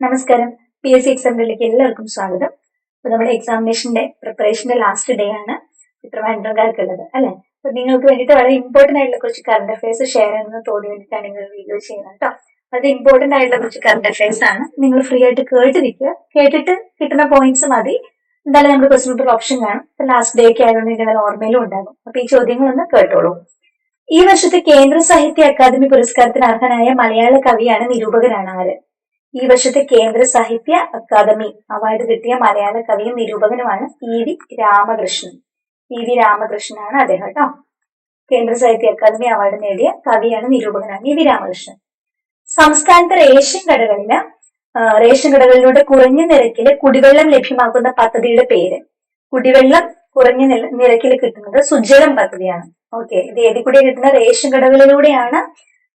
നമസ്കാരം. P S C എക്സാമിലേക്ക് എല്ലാവർക്കും സ്വാഗതം. അപ്പൊ നമ്മുടെ എക്സാമിനേഷന്റെ പ്രിപ്പറേഷന്റെ ലാസ്റ്റ് ഡേ ആണ്. ഉള്ളത് അല്ലെ? അപ്പൊ നിങ്ങൾക്ക് വേണ്ടിയിട്ട് വളരെ ഇമ്പോർട്ടന്റ് ആയിട്ടുള്ള കുറച്ച് കറണ്ട് അഫയേഴ്സ് ഷെയർ ചെയ്യുന്നത് തോന്നി വേണ്ടിയിട്ടാണ് നിങ്ങൾ വീഡിയോ ചെയ്യുന്നത് കേട്ടോ. അത് ഇമ്പോർട്ടന്റ് ആയിട്ടുള്ള കുറച്ച് കറണ്ട് അഫയേഴ്സ് ആണ്. നിങ്ങൾ ഫ്രീ ആയിട്ട് കേട്ടിരിക്കുക. കേട്ടിട്ട് കിട്ടുന്ന പോയിന്റ്സ് മതി. എന്തായാലും നമ്മുടെ ക്വസ്റ്റ്യൻ പേപ്പർ ഓപ്ഷൻ കാണും. ലാസ്റ്റ് ഡേ ഒക്കെ ആയതുകൊണ്ട് നിങ്ങൾക്ക് ഓർമ്മയിലും ഉണ്ടാകും. അപ്പൊ ഈ ചോദ്യങ്ങളൊന്ന് കേട്ടോളൂ. ഈ വർഷത്തെ കേന്ദ്ര സാഹിത്യ അക്കാദമി പുരസ്കാരത്തിന് അർഹനായ മലയാള കവിയാണ് നിരൂപകനാണ് ആര്? ഈ വർഷത്തെ കേന്ദ്ര സാഹിത്യ അക്കാദമി അവാർഡ് കിട്ടിയ മലയാള കവിയും നിരൂപകനുമാണ് P V Ramakrishnan. P V രാമകൃഷ്ണനാണ് അദ്ദേഹം കേട്ടോ. കേന്ദ്ര സാഹിത്യ അക്കാദമി അവാർഡ് നേടിയ കവിയാണ് നിരൂപകനാണ് ഇ വി രാമകൃഷ്ണൻ. സംസ്ഥാനത്തെ റേഷൻ കടകളിൽ റേഷൻ കടകളിലൂടെ കുറഞ്ഞ നിരക്കിൽ കുടിവെള്ളം ലഭ്യമാക്കുന്ന പദ്ധതിയുടെ പേര്. കുടിവെള്ളം കുറഞ്ഞ നിരക്കിൽ കിട്ടുന്നത് സുജലം പദ്ധതിയാണ്. ഓക്കെ ഇത് ഏതി കൂടി കിട്ടുന്ന റേഷൻ കടകളിലൂടെയാണ്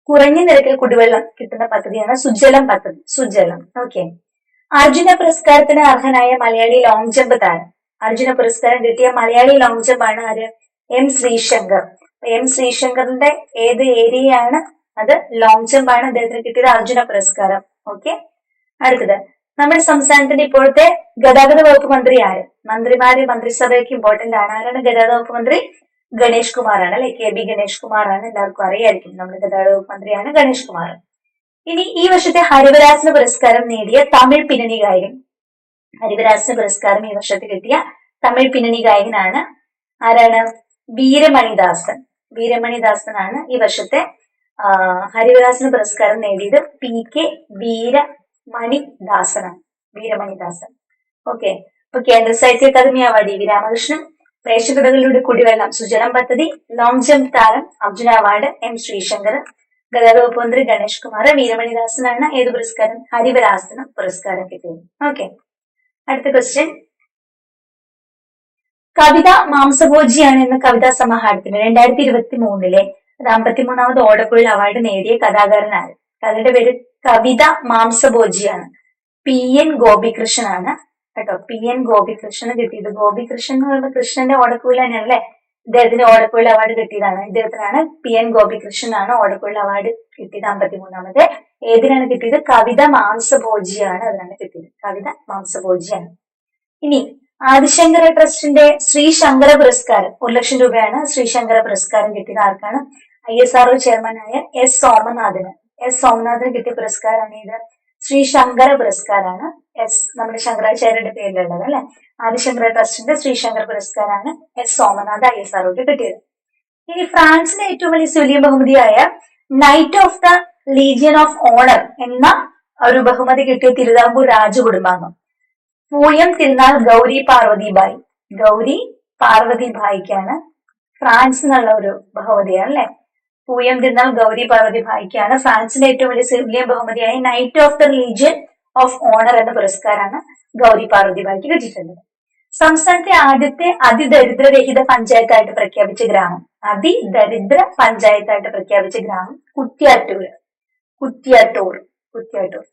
കുറഞ്ഞ നിരക്കിൽ കുടിവെള്ളം കിട്ടുന്ന പദ്ധതിയാണ് സുജലം പദ്ധതി സുജലം. ഓക്കെ അർജുന പുരസ്കാരത്തിന് അർഹനായ മലയാളി ലോങ് ജമ്പ് താരം. അർജുന പുരസ്കാരം കിട്ടിയ മലയാളി ലോങ് ജമ്പ് ആണ് ആര്? എം ശ്രീശങ്കർ. എം ശ്രീശങ്കറിന്റെ ഏത് ഏരിയയാണ് അത് ലോങ് ജമ്പ് ആണ് അദ്ദേഹത്തിന് കിട്ടിയത് അർജുന പുരസ്കാരം. ഓക്കെ അടുത്തത്. നമ്മുടെ സംസ്ഥാനത്തിന്റെ ഇപ്പോഴത്തെ ഗതാഗത വകുപ്പ് മന്ത്രി ആര്? മന്ത്രിമാര് മന്ത്രിസഭയ്ക്ക് ഇമ്പോർട്ടന്റ് ആണ്. ആരാണ് ഗതാഗത വകുപ്പ് മന്ത്രി? ഗണേഷ് കുമാറാണ് അല്ലെ? കെ ബി ഗണേഷ് കുമാറാണ് എല്ലാവർക്കും അറിയായിരിക്കും. നമ്മുടെ ഗതാഗത വകുപ്പ് മന്ത്രിയാണ് ഗണേഷ് കുമാർ. ഇനി ഈ വർഷത്തെ ഹരിവരാസന പുരസ്കാരം നേടിയ തമിഴ് പിന്നണി ഗായകൻ. ഹരിവരാസന പുരസ്കാരം ഈ വർഷത്തെ കിട്ടിയ തമിഴ് പിന്നണി ഗായകനാണ് ആരാണ്? വീരമണിദാസൻ. വീരമണിദാസനാണ് ഈ വർഷത്തെ ഹരിവരാസന പുരസ്കാരം നേടിയത് പി കെ വീരമണിദാസനാണ്. വീരമണിദാസൻ. ഓക്കെ. അപ്പൊ കേന്ദ്ര സാഹിത്യ അക്കാദമി അവാർഡ് വി രാമകൃഷ്ണൻ. പ്രേക്ഷകടകളിലൂടെ കുടിവെള്ളം സുജലം പദ്ധതി ലോങ് ജംപ് താരം അർജുന അവാർഡ് എം ശ്രീശങ്കർ ഗതാഗത മന്ത്രി ഗണേഷ് കുമാർ വീരമണിദാസനാണ് ഏത് പുരസ്കാരം? ഹരിവരാസനം പുരസ്കാരം കിട്ടിയത്. ഓക്കെ. അടുത്ത ക്വസ്റ്റ്യൻ കവിത മാംസഭോജിയാണ് എന്ന കവിതാ സമാഹാരത്തിന് രണ്ടായിരത്തി ഇരുപത്തി മൂന്നിലെ അമ്പത്തിമൂന്നാമത് ഓടക്കുഴൽ അവാർഡ് നേടിയ കഥാകാരനാണ് കഥയുടെ പേര് കവിത മാംസഭോജിയാണ്. പി. എൻ. ഗോപികൃഷ്ണനാണ്. കേട്ടോ? പി എൻ ഗോപികൃഷ്ണന് കിട്ടിയത്. ഗോപികൃഷ്ണൻ എന്ന് പറയുമ്പോൾ കൃഷ്ണന്റെ ഓടക്കുഴൽ തന്നെയാണല്ലേ? ഇദ്ദേഹത്തിന് ഓടക്കുഴൽ അവാർഡ് കിട്ടിയതാണ്. ഇദ്ദേഹത്തിനാണ് പി എൻ ഗോപികൃഷ്ണനാണ് ഓടക്കുഴൽ അവാർഡ് കിട്ടിയത് അമ്പത്തിമൂന്നാമത്. ഏതിനാണ് കിട്ടിയത്? കവിത മാംസഭോജിയാണ് അതിനാണ് കിട്ടിയത്. കവിത മാംസഭോജിയാണ്. ഇനി ആദിശങ്കര ട്രസ്റ്റിന്റെ ശ്രീ ശങ്കര പുരസ്കാരം. ഒരു ലക്ഷം രൂപയാണ് ശ്രീ ശങ്കര പുരസ്കാരം കിട്ടിയത്. ആർക്കാണ്? ഐ എസ് ആർ ഒ ചെയർമാനായ എസ് സോമനാഥന്. എസ് സോമനാഥന് കിട്ടിയ പുരസ്കാരമാണ് ഇത്. ശ്രീ ശങ്കര പുരസ്കാരാണ്. എസ് നമ്മുടെ ശങ്കരാചാര്യരുടെ പേരിലുള്ളത് അല്ലെ? ആദിശങ്കര ട്രസ്റ്റിന്റെ ശ്രീ ശങ്കർ പുരസ്കാരാണ് എസ് സോമനാഥ് ഐ എസ് ആർഒക്ക് കിട്ടിയത്. ഇനി ഫ്രാൻസിന്റെ ഏറ്റവും വലിയ സ്വലിയ ബഹുമതിയായ knight of the legion of honour എന്ന ഒരു ബഹുമതി കിട്ടിയ തിരുവിതാംകൂർ രാജകുടുംബാംഗം. പൂയം തിരുനാൾ ഗൗരി പാർവതിബായി ഗൗരി പാർവതിബായിക്കാണ് ഫ്രാൻസ് എന്നുള്ള ഒരു ബഹുമതിയാണ് അല്ലെ? പൂയം തിന്നാൽ ഗൗരി പാർവതി ഭായിക്കാണ് ഫ്രാൻസിന്റെ ഏറ്റവും വലിയ സിവിലിയൻ ബഹുമതിയായ knight of the legion of honour എന്ന പുരസ്കാരമാണ് ഗൗരി പാർവതി ഭായിക്ക് കിട്ടിയിട്ടുള്ളത് സംസ്ഥാനത്തെ ആദ്യത്തെ അതിദരിദ്രരഹിത പഞ്ചായത്തായിട്ട് പ്രഖ്യാപിച്ച ഗ്രാമം. അതിദരിദ്ര പഞ്ചായത്തായിട്ട് പ്രഖ്യാപിച്ച ഗ്രാമം കുറ്റ്യാട്ടൂർ കുറ്റ്യാട്ടൂർ കുറ്റ്യാട്ടൂർ.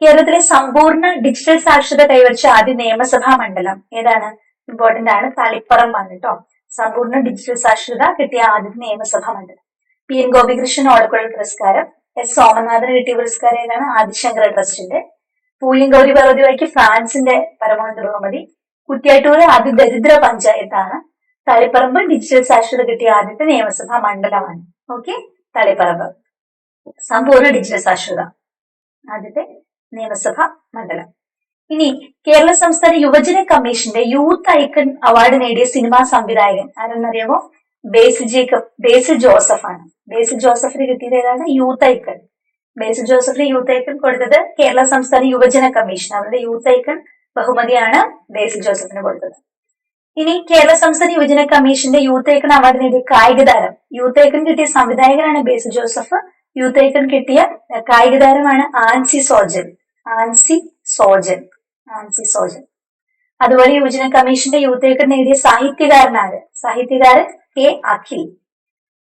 കേരളത്തിലെ സമ്പൂർണ ഡിജിറ്റൽ സാക്ഷരത കൈവരിച്ച ആദ്യ നിയമസഭാ മണ്ഡലം ഏതാണ്? ഇമ്പോർട്ടന്റ് ആണ്. തളിപ്പറമ്പാണ് കേട്ടോ. സമ്പൂർണ ഡിജിറ്റൽ സാക്ഷരത കിട്ടിയ ആദ്യത്തെ നിയമസഭാ മണ്ഡലം. പി എൻ ഗോപികൃഷ്ണൻ ഓടക്കുഴൽ പുരസ്കാരം എസ് സോമനാഥന് കിട്ടിയ പുരസ്കാരം ഏതാണ്? ആദിശങ്കര ട്രസ്റ്റിന്റെ. പൂയം ഗൗരി പർവതിവായിക്ക് ഫ്രാൻസിന്റെ പരമോന്നത ബഹുമതി. കുറ്റ്യാട്ടൂർ അതിദരിദ്ര പഞ്ചായത്താണ്. തളിപ്പറമ്പ് ഡിജിറ്റൽ സാക്ഷരത കിട്ടിയ ആദ്യത്തെ നിയമസഭാ മണ്ഡലമാണ്. ഓക്കെ തളിപ്പറമ്പ്. സമ്പൂർണ ഡിജിറ്റൽ സാക്ഷരത. ആദ്യത്തെ നിയമസഭാ മണ്ഡലം. ഇനി കേരള സംസ്ഥാന യുവജന കമ്മീഷന്റെ യൂത്ത് ഐക്കൺ അവാർഡ് നേടിയ സിനിമാ സംവിധായകൻ ആരെന്നറിയാമോ ബേസിൽ ജേക്കബ് ബേസ് ജോസഫാണ് ബേസ് ജോസഫിന് കിട്ടിയത് ഏതാണ്? യൂത്ത് ഐക്കൺ ബേസ് ജോസഫിന് യൂത്ത് ഐക്കൺ കൊടുത്തത് കേരള സംസ്ഥാന യുവജന കമ്മീഷൻ. അവരുടെ യൂത്ത് ഐക്കൺ ബഹുമതിയാണ് ബേസ് ജോസഫിന് കൊടുത്തത്. ഇനി കേരള സംസ്ഥാന യുവജന കമ്മീഷന്റെ യൂത്ത് ഐക്കൺ അവാർഡ് നേടിയ കായിക താരം യൂത്ത് ഐക്കൺ കിട്ടിയ സംവിധായകനാണ് ബേസ് ജോസഫ് യൂത്ത് ഐക്കൺ കിട്ടിയ കായിക താരമാണ് ആൻസി സോജൻ. ആൻസി സോജൻ. ആൻസി സോജൻ. അതുപോലെ യുവജന കമ്മീഷന്റെ യൂത്ത് ഐക്കൺ നേടിയ സാഹിത്യകാരനാണ്. സാഹിത്യകാരൻ കെ അഖിൽ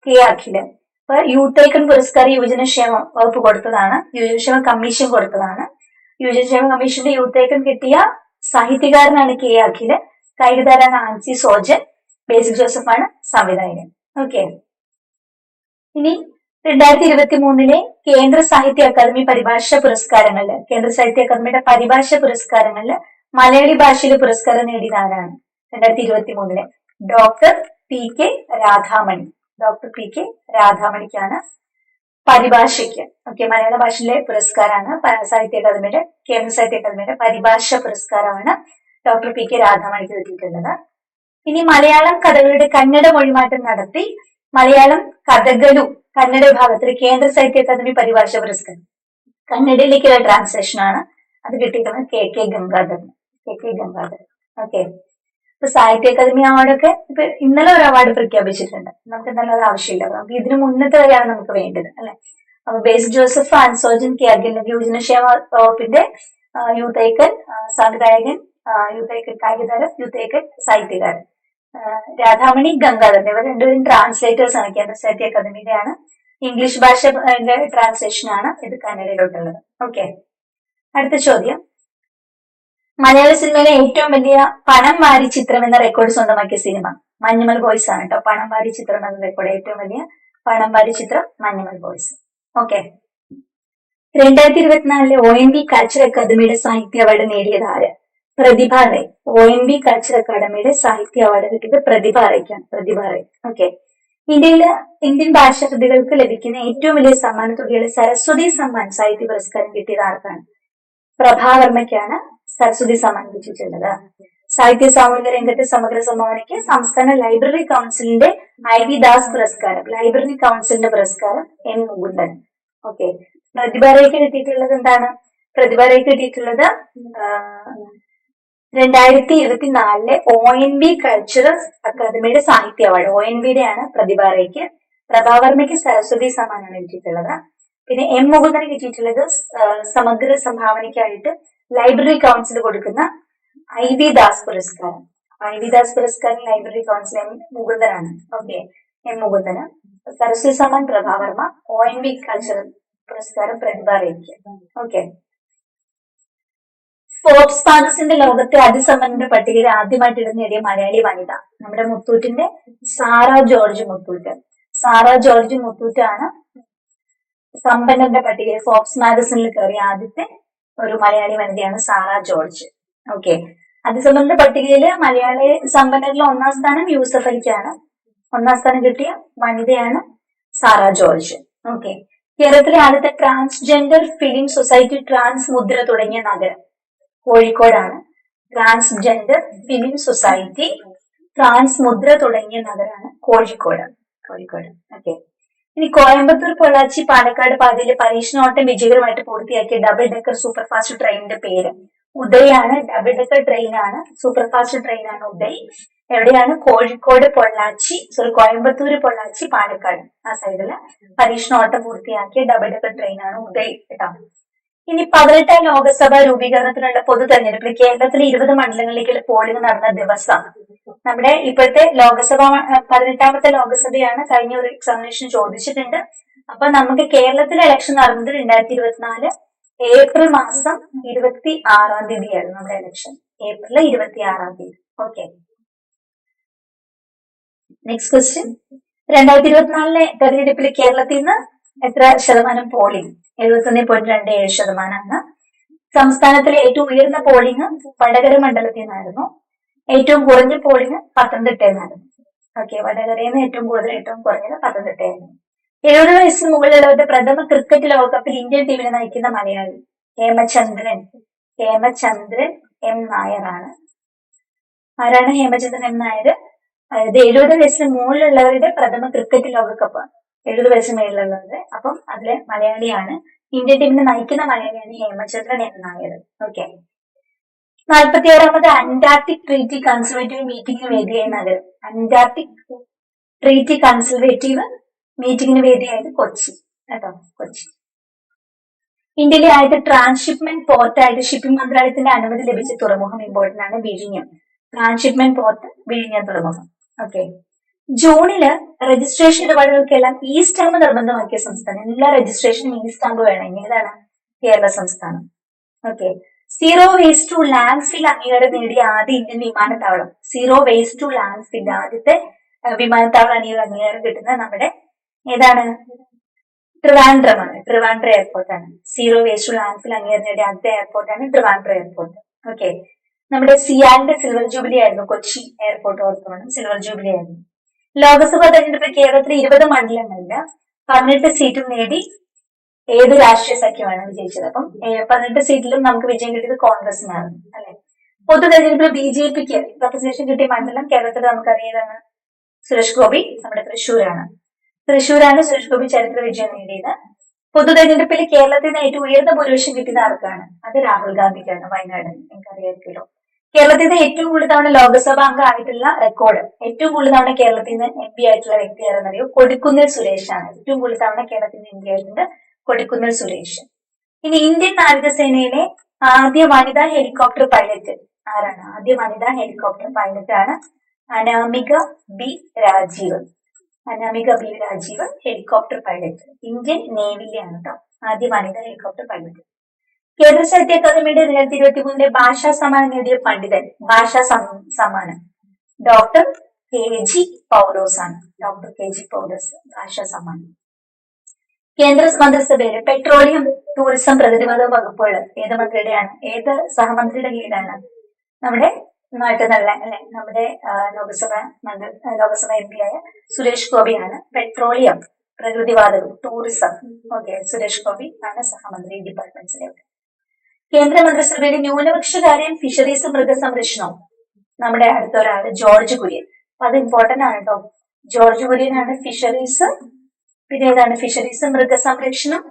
കെ അഖിൽ. അപ്പൊ യൂത്ത് പുരസ്കാര യുവജനക്ഷേമ വകുപ്പ് കൊടുത്തതാണ്. യുവജനക്ഷേമ കമ്മീഷൻ കൊടുത്തതാണ്. യുവജനക്ഷേമ കമ്മീഷന്റെ യൂത്ത് ഐക്കൺ കിട്ടിയ സാഹിത്യകാരനാണ് കെ അഖിൽ. കായികതാരാണ് ആൻസി സോജൻ. ബേസിക് ജോസഫാണ് സംവിധായകൻ. ഓക്കെ. ഇനി രണ്ടായിരത്തി ഇരുപത്തി മൂന്നിലെ കേന്ദ്ര സാഹിത്യ അക്കാദമി പരിഭാഷ പുരസ്കാരങ്ങളിൽ കേന്ദ്ര സാഹിത്യ അക്കാദമിയുടെ പരിഭാഷ പുരസ്കാരങ്ങളിൽ മലയാളി ഭാഷയിലെ പുരസ്കാരം നേടിയത് ആരാണ് രണ്ടായിരത്തി ഇരുപത്തി മൂന്നിലെ doctor P K Radhamani. Doctor P K രാധാമണിക്കാണ് പരിഭാഷയ്ക്ക്. ഓക്കെ മലയാള ഭാഷയിലെ പുരസ്കാരമാണ് സാഹിത്യ അക്കാദമിയുടെ കേന്ദ്ര സാഹിത്യ അക്കാദമിയുടെ പരിഭാഷ പുരസ്കാരമാണ് ഡോക്ടർ പി കെ രാധാമണിക്ക് കിട്ടിയിട്ടുള്ളത്. ഇനി മലയാളം കഥകളുടെ കന്നഡ മൊഴിമാറ്റം നടത്തി മലയാളം കഥകളു കന്നഡ വിഭാഗത്തിൽ കേന്ദ്ര സാഹിത്യ അക്കാദമി പരിഭാഷ പുരസ്കാരം. കന്നഡയിലേക്കുള്ള ട്രാൻസ്ലേഷൻ ആണ്. അത് കിട്ടിയിട്ടുള്ളത് K K Gangadharan. K K Gangadharan. Okay. ഇപ്പൊ സാഹിത്യ അക്കാദമി അവാർഡൊക്കെ ഇപ്പൊ ഇന്നലെ ഒരു അവാർഡ് പ്രഖ്യാപിച്ചിട്ടുണ്ട്. നമുക്ക് എന്തായാലും അത് ആവശ്യമില്ല. നമുക്ക് ഇതിന് മുന്നത്തെ വരെയാണ് നമുക്ക് വേണ്ടത് അല്ലെ? അപ്പൊ ബേസ് ജോസഫ് ആൻസോജൻ ക്യാഗിൻ യുവജനക്ഷേമ വകുപ്പിന്റെ യൂത്ത് ഐക്കൻ സംവിധായകൻ യൂത്ത് ഐക്കൻ കായികതാരം യൂത്ത് ഐക്കൻ സാഹിത്യകാരൻ. രാധാമണി ഗംഗാധരൻ ഇവർ രണ്ടുപേരും ട്രാൻസ്ലേറ്റേഴ്സ് ആണ് കേന്ദ്ര സാഹിത്യ അക്കാദമിയുടെ ആണ് ഇംഗ്ലീഷ് ഭാഷ ട്രാൻസ്ലേഷൻ ആണ് ഇത് കന്നഡയിലോട്ടുള്ളത് ഓക്കെ അടുത്ത ചോദ്യം. മലയാള സിനിമയിലെ ഏറ്റവും വലിയ പണം വാരി ചിത്രം എന്ന റെക്കോർഡ് സ്വന്തമാക്കിയ സിനിമ മഞ്ഞുമൽ ബോയ്സ് ആണ് കേട്ടോ പണം വാരി ചിത്രം എന്ന റെക്കോർഡ് ഏറ്റവും വലിയ പണം വാരി ചിത്രം മഞ്ഞുമൽ ബോയ്സ് ഓക്കെ രണ്ടായിരത്തി ഇരുപത്തിനാലിലെ ഒ എൻ ബി കൾച്ചർ അക്കാദമിയുടെ സാഹിത്യ അവാർഡ് നേടിയത് ആര്? പ്രതിഭ ഒ എൻ ബി കൾച്ചർ അക്കാദമിയുടെ സാഹിത്യ അവാർഡ് കിട്ടിയത് പ്രതിഭ റേക്കാണ്. പ്രതിഭ ഓക്കെ ഇന്ത്യയിലെ ഇന്ത്യൻ ഭാഷാകൃതികൾക്ക് ലഭിക്കുന്ന ഏറ്റവും വലിയ സമ്മാന തുകയുള്ള സരസ്വതി സമ്മാൻ സാഹിത്യ പുരസ്കാരം കിട്ടിയത് ആർക്കാണ്? പ്രഭാവർമ്മയ്ക്കാണ് സരസ്വതി സമ്മാനിപ്പിച്ചിട്ടുള്ളത് സാഹിത്യ സാമൂഹിക രംഗത്തെ സമഗ്ര സംഭാവനയ്ക്ക് സംസ്ഥാന ലൈബ്രറി കൗൺസിലിന്റെ ഐ വി ദാസ് പുരസ്കാരം ലൈബ്രറി കൗൺസിലിന്റെ പുരസ്കാരം എം മുകുന്ദൻ. ഓക്കെ. പ്രതിഭാരയ്ക്ക് കിട്ടിയിട്ടുള്ളത് എന്താണ്? പ്രതിഭാരയ്ക്ക് കിട്ടിയിട്ടുള്ളത് രണ്ടായിരത്തി ഇരുപത്തിനാലിലെ ഒ എൻ ബി കൾച്ചറൽ അക്കാദമിയുടെ സാഹിത്യ അവാർഡ്. ഒ എൻ ബിയുടെ ആണ് പ്രതിഭാരയ്ക്ക് പ്രഭാവർമ്മയ്ക്ക് സരസ്വതി സമ്മാനമാണ് കിട്ടിയിട്ടുള്ളത്. പിന്നെ എം മുകുന്ദന് കിട്ടിയിട്ടുള്ളത് സമഗ്ര സംഭാവനയ്ക്കായിട്ട് ലൈബ്രറി കൗൺസിൽ കൊടുക്കുന്ന ഐ വി ദാസ് പുരസ്കാരം. ഐ വി ദാസ് പുരസ്കാരം ലൈബ്രറി കൗൺസിൽ എം മുകുന്ദനാണ്. Okay M Mukundan. Saraswati Samman Prabhavarma O N V cultural പുരസ്കാരം പ്രതിഭ റേക്ക് ഓക്കെ. സ്പോർട്സ് പാനസിന്റെ ലോകത്തെ അതിസമ്മന്റെ പട്ടികയിൽ ആദ്യമായിട്ട് ഇടം നേടിയ മലയാളി വനിത. നമ്മുടെ മുത്തൂറ്റിന്റെ സാറ ജോർജ് മുത്തൂറ്റ്. സാറ ജോർജ് മുത്തൂറ്റാണ് സമ്പന്നന്റെ പട്ടികയിൽ ഫോർസ് മാഗസിനിൽ കയറിയ ആദ്യത്തെ ഒരു മലയാളി വനിതയാണ് സാറ ജോർജ്. ഓക്കെ അതിസമ്പന്നന്റെ പട്ടികയിൽ മലയാളി സമ്പന്നരിൽ ഒന്നാം സ്ഥാനം യൂസഫ് അലിക്കാണ്. ഒന്നാം സ്ഥാനം കിട്ടിയ വനിതയാണ് സാറ ജോർജ്. ഓക്കെ കേരളത്തിലെ ആദ്യത്തെ ട്രാൻസ്ജെൻഡർ ഫിലിം സൊസൈറ്റി ട്രാൻസ് മുദ്ര തുടങ്ങിയ നഗരം കോഴിക്കോടാണ്. ട്രാൻസ്ജെൻഡർ ഫിലിം സൊസൈറ്റി ട്രാൻസ് മുദ്ര തുടങ്ങിയ നഗരമാണ് കോഴിക്കോട്. കോഴിക്കോട്. ഓക്കെ ഇനി കോയമ്പത്തൂർ പൊള്ളാച്ചി പാലക്കാട് പാതയിലെ പരീക്ഷണോട്ടം വിജയകരമായിട്ട് പൂർത്തിയാക്കിയ ഡബിൾ ഡെക്കർ സൂപ്പർ ഫാസ്റ്റ് ട്രെയിനിന്റെ പേര്. ഉദയാണ് ഡബിൾ ഡെക്കർ ട്രെയിനാണ് സൂപ്പർ ഫാസ്റ്റ് ട്രെയിൻ ആണ് ഉദയ്. എവിടെയാണ്? കോഴിക്കോട് പൊള്ളാച്ചി സോറി കോയമ്പത്തൂർ പൊള്ളാച്ചി പാലക്കാട്. ആ സൈഡിൽ പരീക്ഷണോട്ടം പൂർത്തിയാക്കിയ ഡബിൾ ഡെക്കർ ട്രെയിനാണ് ഉദയ് കേട്ടോ. ഇനി പതിനെട്ടാം ലോകസഭ രൂപീകരണത്തിനുള്ള പൊതു തെരഞ്ഞെടുപ്പിൽ കേരളത്തിലെ ഇരുപത് മണ്ഡലങ്ങളിലേക്ക് പോളിംഗ് നടന്ന ദിവസം നമ്മുടെ ഇപ്പോഴത്തെ ലോകസഭ പതിനെട്ടാമത്തെ ലോകസഭയാണ് കഴിഞ്ഞ ഒരു എക്സാമിനേഷൻ ചോദിച്ചിട്ടുണ്ട്. അപ്പൊ നമുക്ക് കേരളത്തിലെ ഇലക്ഷൻ നടന്നത് രണ്ടായിരത്തി ഇരുപത്തിനാല് ഏപ്രിൽ മാസം ഇരുപത്തി ആറാം തീയതിയായിരുന്നു നമ്മുടെ ഇലക്ഷൻ ഏപ്രിൽ ഇരുപത്തി ആറാം തീയതി. ഓക്കെ നെക്സ്റ്റ് ക്വസ്റ്റ്യൻ രണ്ടായിരത്തി ഇരുപത്തിനാലിലെ തെരഞ്ഞെടുപ്പിൽ കേരളത്തിൽ നിന്ന് എത്ര ശതമാനം പോളിംഗ് എഴുപത്തൊന്ന് പോയിന്റ് രണ്ട് ഏഴ് ശതമാനമാണ്. സംസ്ഥാനത്തിലെ ഏറ്റവും ഉയർന്ന പോളിംഗ് വടകര മണ്ഡലത്തിൽ നിന്നായിരുന്നു. ഏറ്റവും കുറഞ്ഞ പോളിംഗ് പത്തനംതിട്ടയിൽ നിന്നായിരുന്നു ഓക്കെ വടകരയിൽ നിന്ന് ഏറ്റവും കൂടുതൽ ഏറ്റവും കുറഞ്ഞത് പത്തനംതിട്ടയായിരുന്നു എഴുപത് വയസ്സിന് മുകളിലുള്ളവരുടെ പ്രഥമ ക്രിക്കറ്റ് ലോകകപ്പിൽ ഇന്ത്യൻ ടീമിനെ നയിക്കുന്ന മലയാളി ഹേമചന്ദ്രൻ. ഹേമചന്ദ്രൻ എം നായരാണ്. ആരാണ് ഹേമചന്ദ്രൻ എം നായർ അതായത് എഴുപത് വയസ്സിന് മുകളിലുള്ളവരുടെ പ്രഥമ ക്രിക്കറ്റ് ലോകകപ്പ് എഴുപത് വയസ്സിന് മേളിലുള്ളത് അപ്പം അതിലെ മലയാളിയാണ്. ഇന്ത്യൻ ടീമിനെ നയിക്കുന്ന മലയാളിയാണ് ഹേമചന്ദ്രൻ എന്ന നായർ ഓക്കെ നാൽപ്പത്തി ആറാമത് അന്റാർട്ടിക് ട്രീറ്റി കൺസർവേറ്റീവ് മീറ്റിംഗിന് വേദിയായ നഗരം. അന്റാർട്ടിക് ട്രീറ്റി കൺസർവേറ്റീവ് മീറ്റിംഗിന് വേദിയായത് കൊച്ചി. കേട്ടോ കൊച്ചി. ഇന്ത്യയിലെ ആദ്യത്തെ ട്രാൻസ്ഷിപ്മെന്റ് പോർട്ടായിട്ട് ഷിപ്പിംഗ് മന്ത്രാലയത്തിന്റെ അനുമതി ലഭിച്ച തുറമുഖം ഇമ്പോർട്ടന്റ് ആണ് വിഴിഞ്ഞം. ട്രാൻസ്ഷിപ്മെന്റ് പോർട്ട് വിഴിഞ്ഞം തുറമുഖം. ഓക്കെ ജൂണിൽ രജിസ്ട്രേഷൻ ഇടപാടുകൾക്കെല്ലാം ഈ സ്റ്റാമ്പ് നിർബന്ധമാക്കിയ സംസ്ഥാനം. എല്ലാ രജിസ്ട്രേഷനും ഈ സ്റ്റാമ്പ് വേണമെങ്കിൽ ഏതാണ്? കേരള സംസ്ഥാനം. Okay zero waste to landfill അംഗീകാരം നേടിയ ആദ്യ ഇന്ത്യൻ വിമാനത്താവളം. Zero waste to landfill ആദ്യത്തെ വിമാനത്താവളം അംഗീകാരം കിട്ടുന്നത് നമ്മുടെ ഏതാണ്? ട്രിവാൻഡ്രമാണ് ട്രിവാൻഡ്ര എയർപോർട്ടാണ് സീറോ വേസ്റ്റ് ടു ലാൻഡ്ഫിൽ അംഗീകാരം നേടിയ ആദ്യത്തെ എയർപോർട്ടാണ് ട്രിവാൻഡ്ര എയർപോർട്ട് ഓക്കെ നമ്മുടെ സിയാലിന്റെ സിൽവർ ജൂബിലി ആയിരുന്നു കൊച്ചി എയർപോർട്ട് ഓർത്തോണം സിൽവർ ജൂബിലി ആയിരുന്നു. ലോക്സഭാ തെരഞ്ഞെടുപ്പിൽ കേരളത്തിൽ ഇരുപത് മണ്ഡലങ്ങളിൽ പതിനെട്ട് സീറ്റും നേടി ഏത് രാഷ്ട്രീയ സഖ്യമാണ് വിജയിച്ചത്? അപ്പം പതിനെട്ട് സീറ്റിലും നമുക്ക് വിജയം കിട്ടിയത് കോൺഗ്രസിനാണ് അല്ലെ? പൊതു തെരഞ്ഞെടുപ്പിൽ ബി ജെ പിക്ക് റെപ്രസെന്റേഷൻ കിട്ടിയ മണ്ഡലം കേരളത്തിൽ നമുക്കറിയാതാണ് സുരേഷ് ഗോപി നമ്മുടെ തൃശ്ശൂരാണ്. തൃശ്ശൂരാണ് സുരേഷ് ഗോപി ചരിത്ര വിജയം നേടിയത്. പൊതു തെരഞ്ഞെടുപ്പിൽ കേരളത്തിൽ നിന്ന് ഏറ്റവും ഉയർന്ന ഭൂരിപക്ഷം കിട്ടിയത് ആർക്കാണ്? അത് രാഹുൽ ഗാന്ധിക്കാണ് വയനാട് നിങ്ങൾക്ക് നിന്ന് ഏറ്റവും കൂടുതൽ തവണ ലോക്സഭാ അംഗമായിട്ടുള്ള റെക്കോർഡ് ഏറ്റവും കൂടുതൽ തവണ കേരളത്തിൽ നിന്ന് എം പി ആയിട്ടുള്ള വ്യക്തി ആരെന്നറിയോ? കൊടിക്കുന്നിൽ സുരേഷാണ്. ഏറ്റവും കൂടുതൽ തവണ കേരളത്തിൽ നിന്ന് എം പി ആയിട്ടുണ്ട് കൊടിക്കുന്നിൽ സുരേഷ്. ഇനി ഇന്ത്യൻ നാവികസേനയിലെ ആദ്യ വനിതാ ഹെലികോപ്റ്റർ പൈലറ്റ് ആരാണ്? ആദ്യ വനിതാ ഹെലികോപ്റ്റർ പൈലറ്റ് ആണ് Anamika B Rajeev Anamika B Rajeev helicopter pilot. Indian നേവിയിലാണ് കേട്ടോ ആദ്യ വനിതാ ഹെലികോപ്റ്റർ പൈലറ്റ്. കേന്ദ്ര സാഹിത്യ അക്കാദമിയുടെ രണ്ടായിരത്തി ഇരുപത്തി മൂന്നിലെ ഭാഷാ സമ്മാനം നേടിയ പണ്ഡിതൻ ഭാഷാ സമ്മാനം. ഡോക്ടർ കെ ജി പൗലോസ് ആണ് ഡോക്ടർ കെ ജി പൗലോസ് ഭാഷാ സമ്മാനം. കേന്ദ്ര മന്ത്രിസഭയിലെ പെട്രോളിയം ടൂറിസം പ്രതിരോധ വകുപ്പുകൾ ഏത് മന്ത്രിയുടെയാണ് ഏത് സഹമന്ത്രിയുടെ കീഴിലാണ്? നമ്മുടെ നാട്ടിൽ നല്ല അല്ലെ നമ്മുടെ ലോകസഭ മന്ത്രി ലോക്സഭ എം പി ആയ സുരേഷ് ഗോപിയാണ് പെട്രോളിയം പ്രകൃതിവാതകം ടൂറിസം. ഓക്കെ സുരേഷ് ഗോപി ആണ് സഹമന്ത്രി ഡിപ്പാർട്ട്മെന്റ്സിന്റെ കേന്ദ്ര മന്ത്രിസഭയുടെ ന്യൂനപക്ഷ കാര്യം ഫിഷറീസ് മൃഗസംരക്ഷണവും. നമ്മുടെ അടുത്ത ഒരാൾ ജോർജ് കുര്യൻ. അത് ഇമ്പോർട്ടന്റ് ആണ് കേട്ടോ ജോർജ് കുര്യനാണ് ഫിഷറീസ് പിന്നെ ഏതാണ് ഫിഷറീസ് മൃഗസംരക്ഷണം?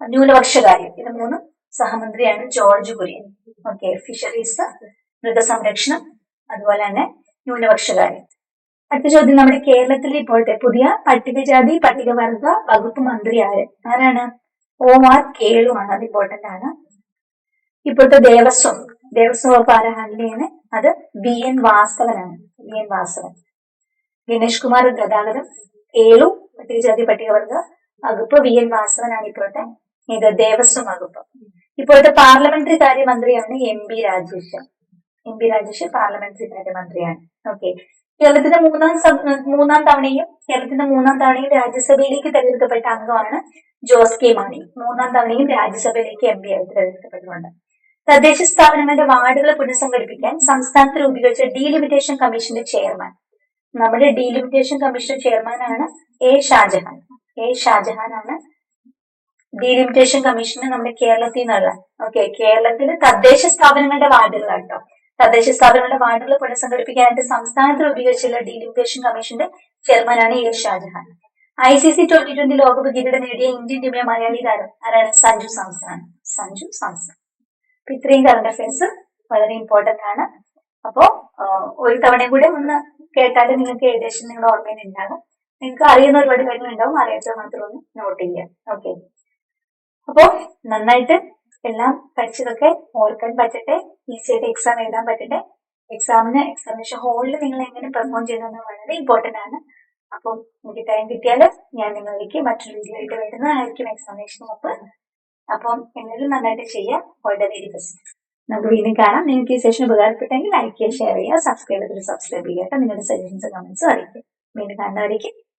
ന്യൂനപക്ഷ കാര്യം ഇത് മൂന്നും സഹമന്ത്രിയാണ് ജോർജ് കുര്യൻ. ഓക്കെ ഫിഷറീസ് മൃഗസംരക്ഷണം അതുപോലെ തന്നെ ന്യൂനപക്ഷ കാര്യം അടുത്ത ചോദ്യം നമ്മുടെ കേരളത്തിൽ ഇപ്പോഴത്തെ പുതിയ പട്ടികജാതി പട്ടികവർഗ വകുപ്പ് മന്ത്രി ആര്? ആരാണ്? ഓ ആർ കേളു ആണ്. അത് ഇമ്പോർട്ടന്റ് ആണ്. ഇപ്പോഴത്തെ ദേവസ്വം ദേവസ്വം വകുപ്പ് ആരാ ഹാൻഡിൽ ചെയ്യുന്നത് അത് ബി എൻ വാസവനാണ് ബി എൻ വാസവൻ ഗണേഷ് കുമാർ ഗതാഗതം ഏഴു പട്ടികജാതി പട്ടികവർഗ വകുപ്പ് വി എൻ വാസവനാണ് ഇപ്പോഴത്തെ ഇത് ദേവസ്വം വകുപ്പ്. ഇപ്പോഴത്തെ parliamentary കാര്യമന്ത്രിയാണ് M B Rajesh. M P Rajesh parliamentary കാര്യമന്ത്രിയാണ്. Okay. കേരളത്തിന്റെ മൂന്നാം മൂന്നാം തവണയും കേരളത്തിന്റെ മൂന്നാം തവണയും രാജ്യസഭയിലേക്ക് തെരഞ്ഞെടുക്കപ്പെട്ട അംഗമാണ് ജോസ് കെ മാണി. മൂന്നാം തവണയും രാജ്യസഭയിലേക്ക് എം പി ആയിട്ട് തെരഞ്ഞെടുക്കപ്പെട്ടിട്ടുണ്ട്. തദ്ദേശ സ്ഥാപനങ്ങളുടെ വാർഡുകൾ പുനഃസംഘടിപ്പിക്കാൻ സംസ്ഥാനത്ത് രൂപീകരിച്ച ഡീലിമിറ്റേഷൻ കമ്മീഷന്റെ ചെയർമാൻ. നമ്മുടെ ഡീലിമിറ്റേഷൻ കമ്മീഷൻ ചെയർമാനാണ് എ ഷാജഹാൻ. എ ഷാജഹാൻ ആണ് ഡീലിമിറ്റേഷൻ കമ്മീഷന് നമ്മുടെ കേരളത്തിൽ നിന്നുള്ള ഓക്കെ കേരളത്തിലെ തദ്ദേശ സ്ഥാപനങ്ങളുടെ വാർഡുകളാണ് കേട്ടോ. തദ്ദേശ സ്ഥാപനങ്ങളുടെ വാർഡുകൾ പുനഃസംഘടിപ്പിക്കാനായിട്ട് സംസ്ഥാനത്ത് രൂപീകരിച്ചുള്ള ഡീലിമിറ്റേഷൻ കമ്മീഷന്റെ ചെയർമാനാണ് A Shajahan. I C C twenty twenty ലോകകപ്പ് കിരീടം നേടിയ ഇന്ത്യൻ ടീമിലെ മലയാളി താരം ആരാണ്? സഞ്ജു സാംസൺ സഞ്ജു സാംസൺ. അപ്പൊ ഇത്രയും കറണ്ട് അഫയേഴ്സ് വളരെ ഇമ്പോർട്ടന്റ് ആണ്. അപ്പോ ഒരു തവണയും കൂടെ ഒന്ന് കേട്ടാൽ നിങ്ങൾക്ക് ഏകദേശം നിങ്ങളുടെ ഓർമ്മയിൽ ഉണ്ടാകും. നിങ്ങൾക്ക് അറിയുന്ന ഒരുപാട് കാര്യങ്ങൾ ഉണ്ടാവും അറിയാത്തത് മാത്രം ഒന്ന് നോട്ട് ചെയ്യുക. ഓക്കെ അപ്പോ നന്നായിട്ട് എല്ലാം പഠിച്ചതൊക്കെ ഓർക്കാൻ പറ്റട്ടെ ഈസിയായിട്ട് എക്സാം എഴുതാൻ പറ്റട്ടെ. എക്സാമിന് എക്സാമിനേഷൻ ഹോളിൽ നിങ്ങൾ എങ്ങനെ പെർഫോം ചെയ്യുന്നത് വളരെ ഇമ്പോർട്ടന്റ് ആണ്. അപ്പം എനിക്ക് ടൈം കിട്ടിയാൽ ഞാൻ നിങ്ങളിലേക്ക് മറ്റൊരു വീഡിയോ ആയിട്ട് വരുന്നതായിരിക്കും എക്സാമിനേഷൻ മുമ്പ് അപ്പം എല്ലാവരും നന്നായിട്ട് ചെയ്യാം. ഓൾ ദ വെരി നമുക്ക് വീണ്ടും കാണാം. നിങ്ങൾക്ക് ഈ സെഷൻ ഉപകാരപ്പെട്ടെങ്കിൽ ലൈക്ക് ചെയ്യുക ഷെയർ ചെയ്യുക സബ്സ്ക്രൈബ് ചെയ്ത് സബ്സ്ക്രൈബ് ചെയ്യുക. നിങ്ങളുടെ സജഷൻസ് കമന്റ്സും അറിയിക്കും വീണ്ടും കാണുന്നവരേക്കും